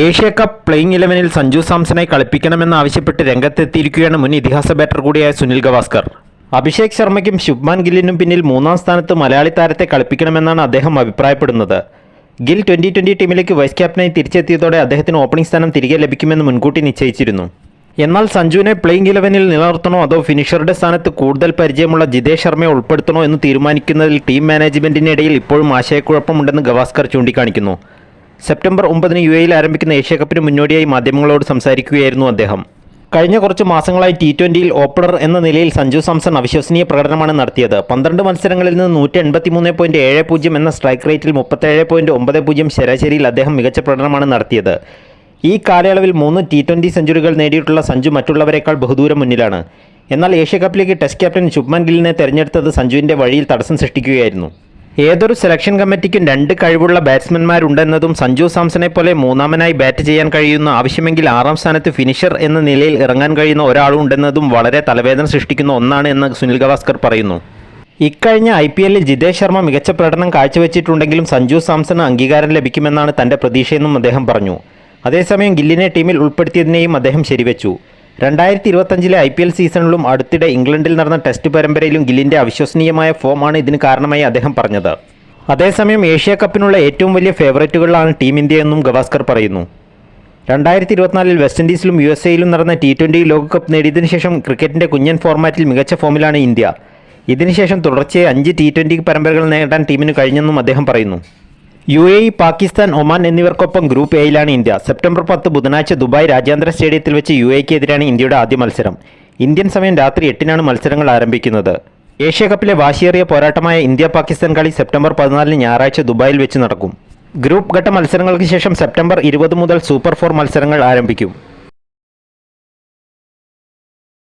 Asia cup playing ഇലവനിൽ സഞ്ജു സാംസണെ കളിപ്പിക്കണമെന്നാവശ്യപ്പെട്ട് രംഗത്തെത്തിയിരിക്കുകയാണ് മുൻ ഇതിഹാസ ബാറ്റർ കൂടിയായ സുനിൽ ഗവാസ്കർ. അഭിഷേക് ശർമ്മയ്ക്കും ശുഭ്മാൻ ഗില്ലിനും പിന്നിൽ മൂന്നാം സ്ഥാനത്ത് മലയാളി താരത്തെ കളിപ്പിക്കണമെന്നാണ് അദ്ദേഹം അഭിപ്രായപ്പെടുന്നത്. ഗിൽ ട്വന്റി ട്വന്റി ടീമിലേക്ക് വൈസ് ക്യാപ്റ്റനായി തിരിച്ചെത്തിയതോടെ അദ്ദേഹത്തിന് ഓപ്പണിംഗ് സ്ഥാനം തിരികെ ലഭിക്കുമെന്ന് മുൻകൂട്ടി നിശ്ചയിച്ചിരുന്നു. എന്നാൽ സഞ്ജുവിനെ പ്ലേയിങ് ഇലവനിൽ നിലനിർത്തണോ അതോ ഫിനിഷറുടെ സ്ഥാനത്ത് കൂടുതൽ പരിചയമുള്ള ജിതേഷ് ശർമ്മയെ ഉൾപ്പെടുത്തണോ എന്ന് തീരുമാനിക്കുന്നതിൽ ടീം മാനേജ്മെന്റിനിടയിൽ ഇപ്പോഴും ആശയക്കുഴപ്പമുണ്ടെന്ന് ഗവാസ്കർ ചൂണ്ടിക്കാണിക്കുന്നു. സെപ്റ്റംബർ ഒമ്പതിന് യു എയിൽ ആരംഭിക്കുന്ന ഏഷ്യ കപ്പിന് മുന്നോടിയായി മാധ്യമങ്ങളോട് സംസാരിക്കുകയായിരുന്നു അദ്ദേഹം. കഴിഞ്ഞ കുറച്ച് മാസങ്ങളായി ടി ട്വന്റിയിൽ ഓപ്പണർ എന്ന നിലയിൽ സഞ്ജു സാംസൺ അവിശ്വസനീയ പ്രകടനമാണ് നടത്തിയത്. പന്ത്രണ്ട് മത്സരങ്ങളിൽ നിന്ന് നൂറ്റി എൺപത്തി മൂന്ന് പോയിന്റ് ഏഴ് പൂജ്യം എന്ന സ്ട്രൈക്ക് റേറ്റിൽ മുപ്പത്തേഴ് പോയിന്റ് ഒമ്പത് പൂജ്യം ശരാശരിയിൽ അദ്ദേഹം മികച്ച പ്രകടനമാണ് നടത്തിയത്. ഈ കാലയളവിൽ മൂന്ന് ടി ട്വന്റി സെഞ്ചുറികൾ നേടിയിട്ടുള്ള സഞ്ജു മറ്റുള്ളവരെക്കാൾ ബഹുദൂരം മുന്നിലാണ്. എന്നാൽ ഏഷ്യ കപ്പിലേക്ക് ടെസ്റ്റ് ക്യാപ്റ്റൻ ശുഭ്മൻ ഗില്ലിനെ തെരഞ്ഞെടുത്തത് സഞ്ജുവിന്റെ വഴിയിൽ തടസ്സം സൃഷ്ടിക്കുകയായിരുന്നു. ഏതൊരു സെലക്ഷൻ കമ്മിറ്റിക്കും രണ്ട് കഴിവുള്ള ബാറ്റ്സ്മാൻമാരുണ്ടെന്നതും സഞ്ജു സാംസണെ പോലെ മൂന്നാമനായി ബാറ്റ് ചെയ്യാൻ കഴിയുന്ന ആവശ്യമെങ്കിൽ ആറാം സ്ഥാനത്ത് ഫിനിഷർ എന്ന നിലയിൽ ഇറങ്ങാൻ കഴിയുന്ന ഒരാളും ഉണ്ടെന്നതും വളരെ തലവേദന സൃഷ്ടിക്കുന്ന ഒന്നാണ് എന്ന് സുനിൽ ഗവാസ്കർ പറയുന്നു. ഇക്കഴിഞ്ഞ ഐ പി എല്ലിൽ ജിതേഷ് ശർമ്മ മികച്ച പ്രകടനം കാഴ്ചവെച്ചിട്ടുണ്ടെങ്കിലും സഞ്ജു സാംസണ് അംഗീകാരം ലഭിക്കുമെന്നാണ് തന്റെ പ്രതീക്ഷയെന്നും അദ്ദേഹം പറഞ്ഞു. അതേസമയം ഗില്ലിനെ ടീമിൽ ഉൾപ്പെടുത്തിയതിനെയും അദ്ദേഹം ശരിവെച്ചു. രണ്ടായിരത്തി ഇരുപത്തഞ്ചിലെ ഐ പി എൽ സീസണിലും അടുത്തിടെ ഇംഗ്ലണ്ടിൽ നടന്ന ടെസ്റ്റ് പരമ്പരയിലും ഗില്ലിന്റെ അവിശ്വസനീയമായ ഫോമാണ് ഇതിന് കാരണമായി അദ്ദേഹം പറഞ്ഞത്. അതേസമയം ഏഷ്യ കപ്പിനുള്ള ഏറ്റവും വലിയ ഫേവറേറ്റുകളിലാണ് ടീം ഇന്ത്യ എന്നും ഗവാസ്കർ പറയുന്നു. രണ്ടായിരത്തി ഇരുപത്തിനാലിൽ വെസ്റ്റ് ഇൻഡീസിലും യു എസ് എയിലും നടന്ന ടി ട്വന്റി ലോകകപ്പ് നേടിയതിനു ശേഷം ക്രിക്കറ്റിന്റെ കുഞ്ഞൻ ഫോർമാറ്റിൽ മികച്ച ഫോമിലാണ് ഇന്ത്യ. ഇതിനുശേഷം തുടർച്ചയായി അഞ്ച് ടി ട്വന്റി പരമ്പരകൾ നേടാൻ ടീമിന് കഴിഞ്ഞെന്നും അദ്ദേഹം പറയുന്നു. U A E Pakistan Oman എന്നിവർക്കൊപ്പം ഗ്രൂപ്പ് എയിലാണ് ഇന്ത്യ. സെപ്റ്റംബർ പത്ത് ബുധനാഴ്ച ദുബായ് രാജ്യാന്തര സ്റ്റേഡിയത്തിൽ വെച്ച് യു എക്കെതിരാണ് ഇന്ത്യയുടെ ആദ്യ മത്സരം. ഇന്ത്യൻ സമയം രാത്രി എട്ടിനാണ് മത്സരങ്ങൾ ആരംഭിക്കുന്നത്. ഏഷ്യ കപ്പിലെ വാശിയേറിയ പോരാട്ടമായ ഇന്ത്യ പാകിസ്ഥാൻ കളി സെപ്റ്റംബർ പതിനാലിന് ഞായറാഴ്ച ദുബായിൽ വെച്ച് നടക്കും. ഗ്രൂപ്പ് ഘട്ട മത്സരങ്ങൾക്ക് ശേഷം സെപ്റ്റംബർ ഇരുപത് മുതൽ സൂപ്പർ ഫോർ മത്സരങ്ങൾ ആരംഭിക്കും.